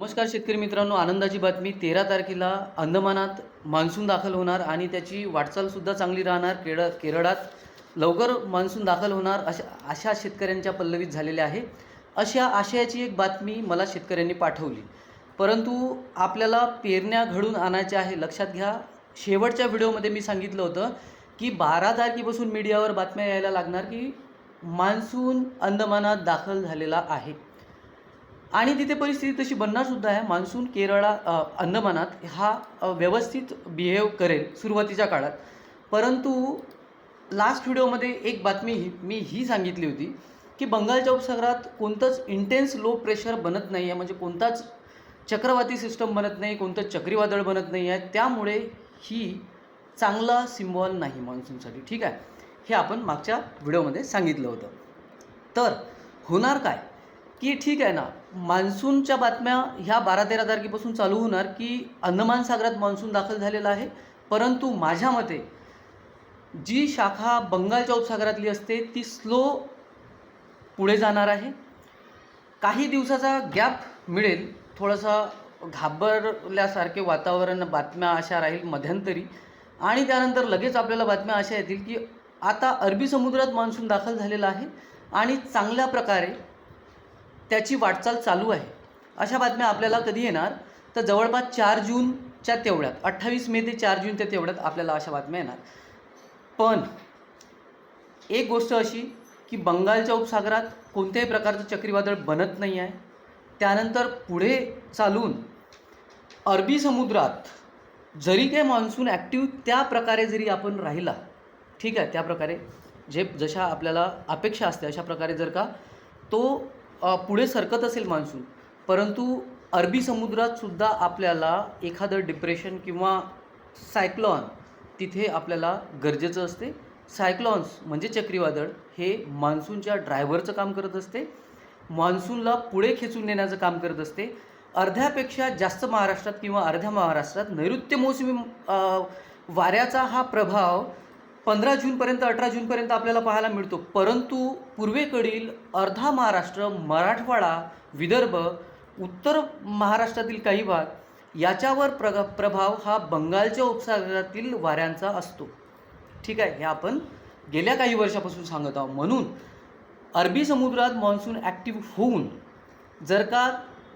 नमस्कार शेतकरी मित्रांनो आनंदाची बातमी. तेरा तारखेला अंदमानात मान्सून दाखल होणार आणि त्याची वाटचालसुद्धा चांगली राहणार. केरळ केरळात लवकर मान्सून दाखल होणार अशा अशा शेतकऱ्यांच्या पल्लवीत झालेल्या आहे. अशा आशयाची एक बातमी मला शेतकऱ्यांनी पाठवली. परंतु आपल्याला पेरण्या घडून आणायच्या आहे लक्षात घ्या. शेवटच्या व्हिडिओमध्ये मी सांगितलं होतं की बारा तारखेपासून मीडियावर बातम्या यायला लागणार की मान्सून अंदमानात दाखल झालेला आहे. आणि तिथे परिस्थिती तशी बनणार सुद्धा आहे. मान्सून केरळा अंदमानात हा व्यवस्थित बिहेव करेल सुरुवातीच्या काळात. परंतु लास्ट व्हिडिओमध्ये एक बातमी ही मी ही सांगितली होती की बंगालच्या उपसागरात कोणतंच इंटेन्स लो प्रेशर बनत नाही आहे म्हणजे कोणताच चक्रवाती सिस्टम बनत नाही कोणतं चक्रीवादळ बनत नाही आहे त्यामुळे ही चांगला सिम्बॉल नाही मान्सूनसाठी. ठीक आहे? हे आपण मागच्या व्हिडिओमध्ये सांगितलं होतं. तर होणार काय? की ठीक आहे ना मान्सूनच्या बातम्या ह्या बारा तेरा तारखेपासून चालू होणार की अंदमान सागरात मान्सून दाखल झालेला आहे. परंतु माझ्या मते जी शाखा बंगालच्या उपसागरातली असते ती स्लो पुढे जाणार आहे. काही दिवसाचा गॅप मिळेल. थोडासा घाबरल्यासारखे वातावरण बातम्या अशा राहील मध्यंतरी. आणि त्यानंतर लगेच आपल्याला बातम्या अशा येतील की आता अरबी समुद्रात मान्सून दाखल झालेला आहे. आणि चांगल्या प्रकारे त्याची वाटचाल चालू आहे. अशा बातम्या आपल्याला कधी येणार? तर जवळपास चार जूनच्या तेवढ्यात अठ्ठावीस मे ते चार जूनच्या तेवढ्यात आपल्याला अशा बातम्या येणार. पण एक गोष्ट अशी की बंगालच्या उपसागरात कोणत्याही प्रकारचं चक्रीवादळ बनत नाही आहे. त्यानंतर पुढे चालून अरबी समुद्रात जरी काही मान्सून ॲक्टिव्ह त्या प्रकारे जरी आपण राहिला ठीक आहे त्या प्रकारे जे जशा आपल्याला अपेक्षा असते अशा प्रकारे जर का तो पुढे सरकत असेल मान्सून परंतु अरबी समुद्रात सुद्धा आपल्याला एखादं डिप्रेशन किंवा सायक्लॉन तिथे आपल्याला गरजेचं असते. सायक्लॉन्स म्हणजे चक्रीवादळ हे मान्सूनच्या ड्रायव्हरचं काम करत असते. मान्सूनला पुढे खेचून नेण्याचं काम करत असते. अर्ध्यापेक्षा जास्त महाराष्ट्रात किंवा अर्ध्या महाराष्ट्रात नैऋत्य मोसमी वाऱ्याचा हा प्रभाव पंधरा जूनपर्यंत अठरा जूनपर्यंत आपल्याला पाहायला मिळतो. परंतु पूर्वेकडील अर्धा महाराष्ट्र मराठवाडा विदर्भ उत्तर महाराष्ट्रातील काही भाग याच्यावर प्रग प्रभाव हा बंगालच्या उपसागरातील वाऱ्यांचा असतो. ठीक आहे हे आपण गेल्या काही वर्षापासून सांगत आहोत. म्हणून अरबी समुद्रात मान्सून ॲक्टिव्ह होऊन जर का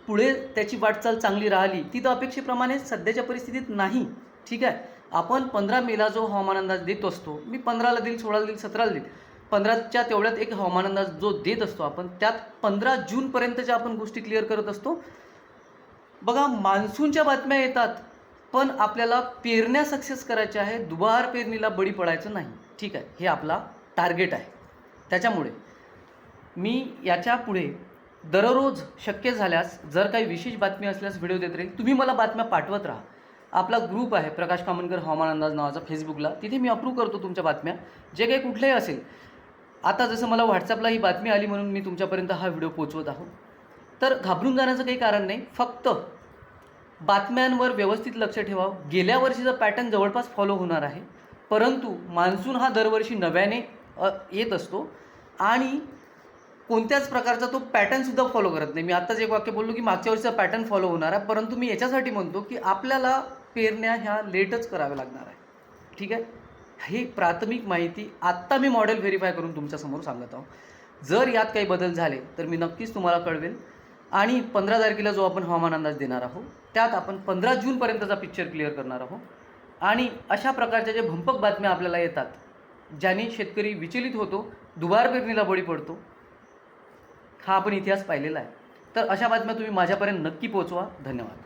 पुढे त्याची वाटचाल चांगली राहिली ती तर अपेक्षेप्रमाणे सध्याच्या परिस्थितीत नाही. ठीक आहे आपण पंधरा मेला जो हवामान अंदाज देत असतो मी पंधराला देईल सोळाला देईल सतराला देईल पंधराच्या तेवढ्यात एक हवामान अंदाज जो देत असतो आपण त्यात पंधरा जूनपर्यंतच्या आपण गोष्टी क्लिअर करत असतो बघा मान्सूनच्या बातम्या येतात पण आपल्याला पेरण्या सक्सेस करायच्या आहे दुबार पेरणीला बळी पडायचं नाही. ठीक आहे हे आपला टार्गेट आहे. त्याच्यामुळे मी याच्यापुढे दररोज शक्य झाल्यास जर काही विशेष बातमी असल्यास व्हिडिओ देत राहील तुम्ही मला बातम्या पाठवत राहा. आपला ग्रुप आहे प्रकाश कामनकर हवामान अंदाज नावाचा फेसबुकला. तिथे मी अप्रूव्ह करतो तुमच्या बातम्या. जे काही कुठल्याही असेल. आता जसं मला व्हॉट्सअपला ही बातमी आली म्हणून मी तुमच्यापर्यंत हा व्हिडिओ पोचवत आहो तर घाबरून जाण्याचं काही कारण नाही. फक्त बातम्यांवर व्यवस्थित लक्ष ठेवा. गेल्या वर्षीचा पॅटर्न जवळपास फॉलो होणार आहे. परंतु मान्सून हा दरवर्षी नव्याने येत असतो. आणि कोणत्याच प्रकारचा तो पॅटर्नसुद्धा फॉलो करत नाही. मी आत्ताच एक वाक्य बोललो की मागच्या वर्षीचा पॅटर्न फॉलो होणार आहे. परंतु मी याच्यासाठी म्हणतो की आपल्याला पेरण्या ह्या लेटच कराव्या लागणार आहे. ठीक आहे? ही प्राथमिक माहिती आत्ता मी मॉडेल व्हेरीफाय करून तुमच्यासमोर सांगत आहो. जर यात काही बदल झाले तर मी नक्कीच तुम्हाला कळवेल. आणि पंधरा तारखेला जो आपण हवामान अंदाज देणार आहोत त्यात आपण पंधरा जूनपर्यंतचा पिक्चर क्लिअर करणार आहोत. आणि अशा प्रकारच्या ज्या भंपक बातम्या आपल्याला येतात ज्याने शेतकरी विचलित होतो दुबार पेरणीला बळी पडतो हा आपण इतिहास पाहिलेला आहे. तर अशा बातम्या तुम्ही माझ्यापर्यंत नक्की पोचवा धन्यवाद.